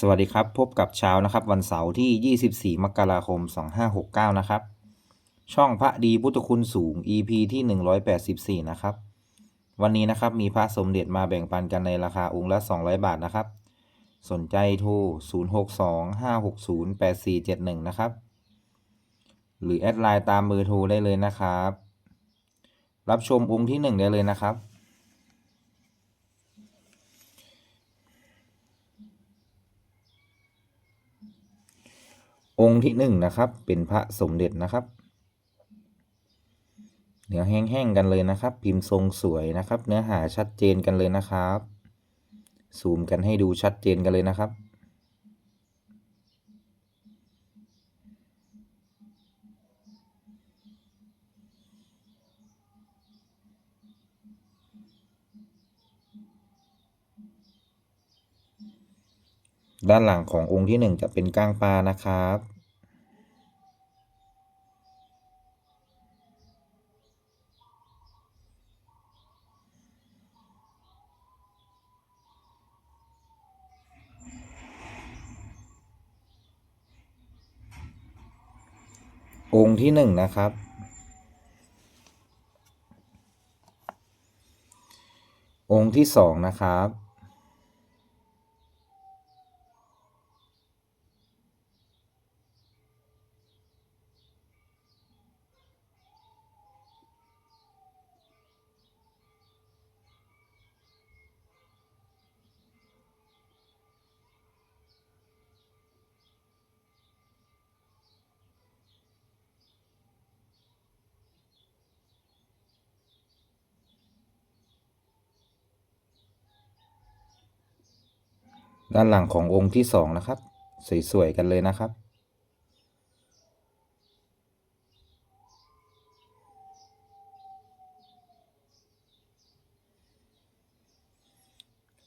สวัสดีครับ พบกับเช้านะครับ วันเสาร์ที่ 24 มกราคม 2569 นะครับ ช่องพระดีพุทธคุณสูง EP ที่ 184 นะครับ วันนี้นะครับมีพระสมเด็จมาแบ่งปันกันในราคาองค์ละ 200 บาทนะครับ สนใจโทร 0625608471 นะครับ หรือแอดไลน์ตามเบอร์โทรได้เลยนะครับ รับชมองค์ที่ 1 ได้เลยนะครับ องค์ที่หนึ่งนะครับ เป็นพระสมเด็จนะครับเนื้อแห้งๆกันเลยนะครับ พิมพ์ทรงสวยนะครับ เนื้อหาชัดเจนกันเลยนะครับ ซูมกันให้ดูชัดเจนกันเลยนะครับ ด้านหลังขององค์ที่หนึ่งจะเป็นก้างปลานะครับ องค์ที่หนึ่งนะครับองค์ที่สองนะครับ ด้านหลังขององค์ที่สองนะครับ สวยๆกันเลยนะครับ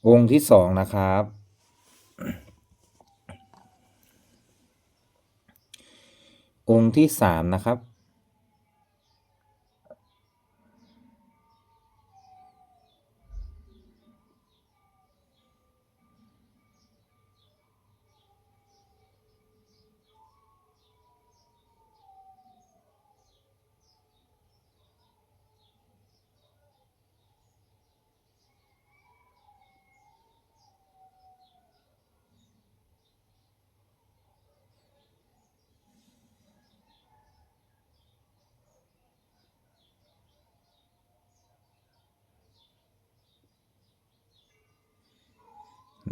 องค์ที่สองนะครับ องค์ที่สามนะครับ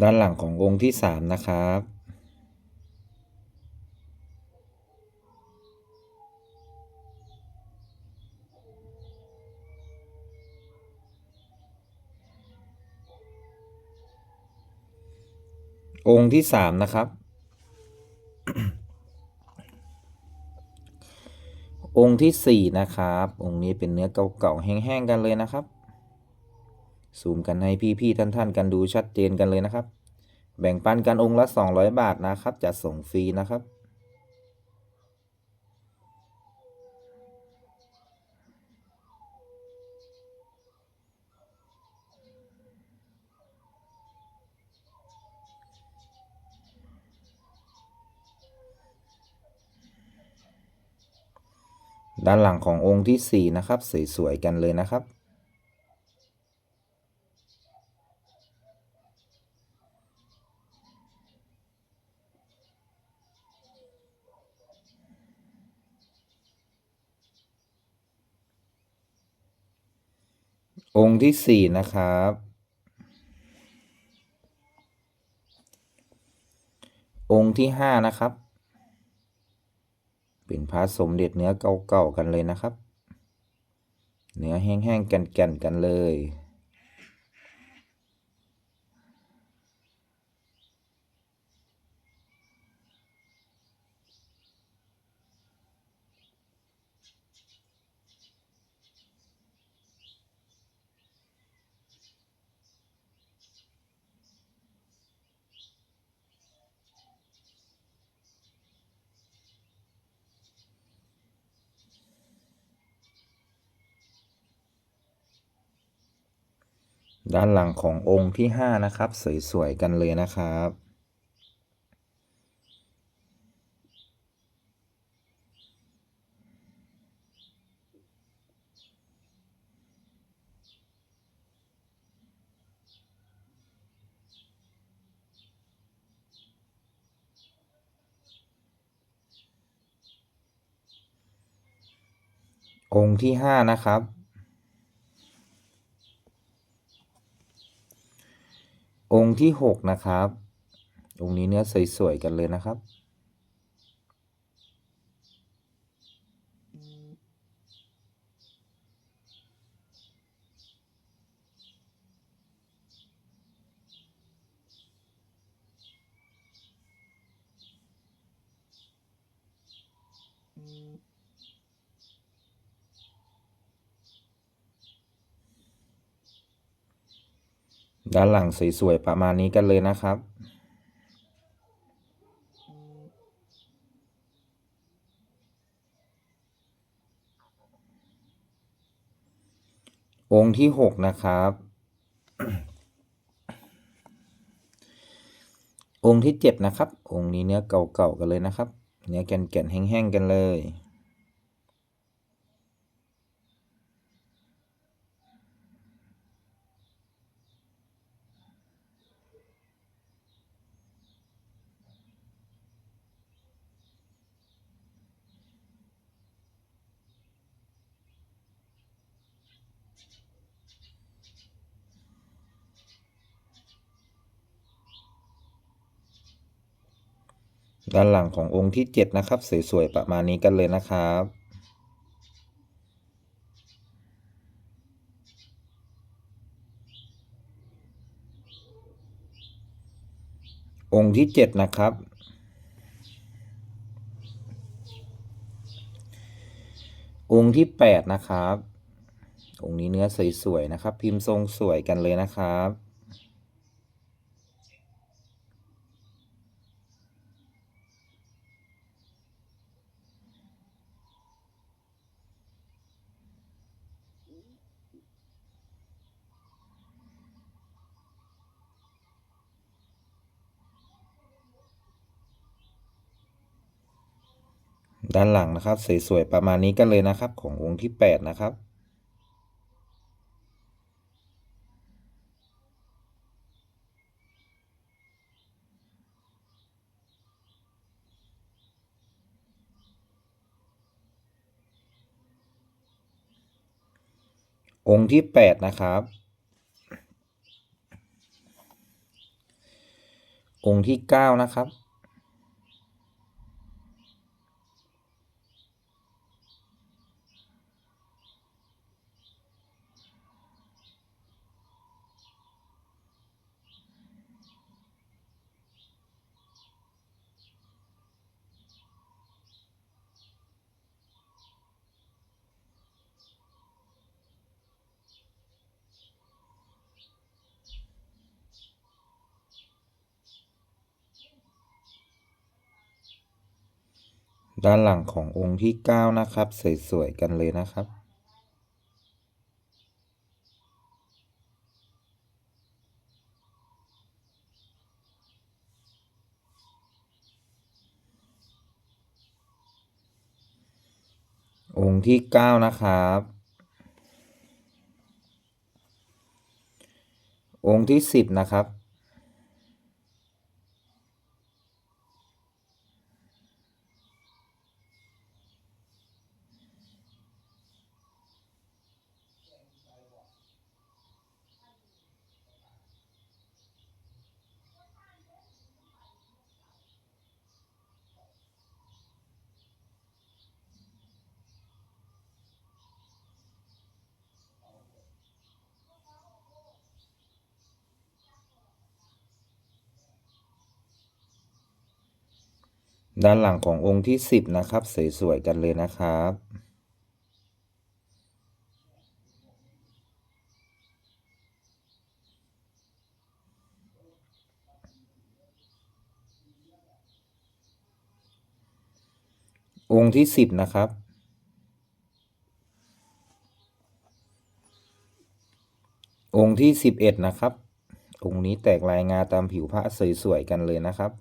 ด้านหลังขององค์ที่สามนะครับ องค์ที่สามนะครับ องค์ที่สี่นะครับ องค์นี้เป็นเนื้อเก่าๆแห้งๆกันเลยนะครับ ซูมกันให้พี่ๆท่านๆกันดูชัดเจนกันเลยนะครับ แบ่งปันกันองค์ละ 200 บาทนะครับจะส่งฟรีนะครับ ด้านหลังขององค์ที่ 4 นะครับ สวยๆกันเลยนะครับ องค์ที่สี่นะครับ องค์ที่ห้านะครับ เป็นพระสมเด็จเนื้อเก่าๆกันเลยนะครับ เนื้อแห้งๆแก่นๆกันเลย ด้านหลังขององค์ที่ 5 นะครับ สวย ๆ กันเลยนะครับ องค์ที่ 5 นะครับ ที่หกนะครับ องค์นี้เนื้อสวยๆกันเลยนะครับ ด้านหลังสวยๆประมาณนี้กันเลยนะครับ องค์ที่หกนะครับ องค์ที่เจ็ดนะครับ องค์นี้เนื้อเก่าๆกันเลยนะครับ เนื้อแก่นๆแห้งๆกันเลย ด้านหลังขององค์ที่เจ็ดนะครับ สวยๆ ประมาณนี้กันเลยนะครับ องค์ที่เจ็ดนะครับ องค์ที่แปดนะครับ องค์นี้เนื้อสวยๆ นะครับ พิมพ์ทรงสวยกันเลยนะครับ ด้านหลังนะครับ สวยๆ ประมาณนี้กันเลยนะครับ ขององค์ที่แปดนะครับ องค์ที่แปดนะครับ องค์ที่เก้านะครับ ด้านหลังขององค์ที่เก้านะครับ สวยๆ กันเลยนะครับ องค์ที่เก้านะครับ องค์ที่สิบนะครับ ด้านหลังขององค์ที่สิบนะครับ สวย ๆ กันเลยนะครับ องค์ที่สิบนะครับ องค์ที่สิบเอ็ดนะครับ องค์นี้แตกลายงาตามผิวพระสวย ๆ กันเลยนะครับ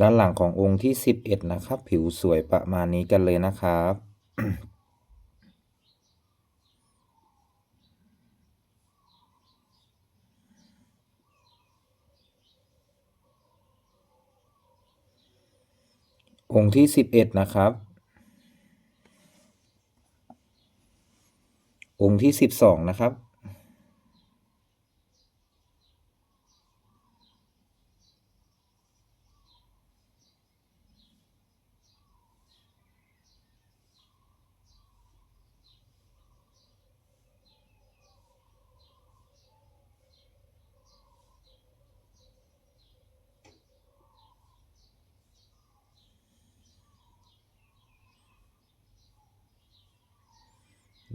ด้านหลังขององค์ที่ 11 นะครับ ผิวสวยประมาณนี้กันเลยนะครับ องค์ที่ 11 นะครับ องค์ที่ 12 นะครับ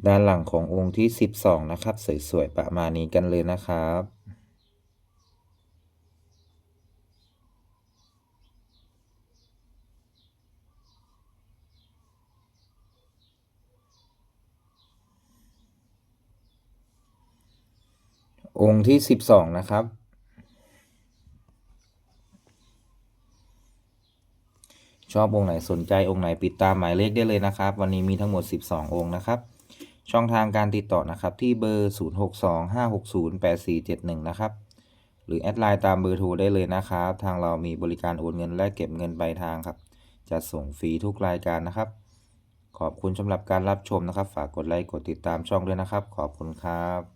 ด้านหลังขององค์ที่ 12 นะครับ สวยๆ ประมาณนี้กันเลยนะครับ องค์ที่ 12 นะครับชอบองค์ไหนสนใจองค์ไหนปิดตามหมายเลขได้เลยนะครับ วันนี้มีทั้งหมด 12 องค์นะครับ ช่องทางการติดต่อนะครับที่เบอร์ 0625608471 นะครับ หรือแอดไลน์ตามเบอร์โทรได้เลยนะครับ ทางเรามีบริการโอนเงินและเก็บเงินปลายทางครับ จะส่งฟรีทุกรายการนะครับ ขอบคุณสำหรับการรับชมนะครับ ฝากกดไลค์กดติดตามช่องด้วยนะครับ ขอบคุณครับ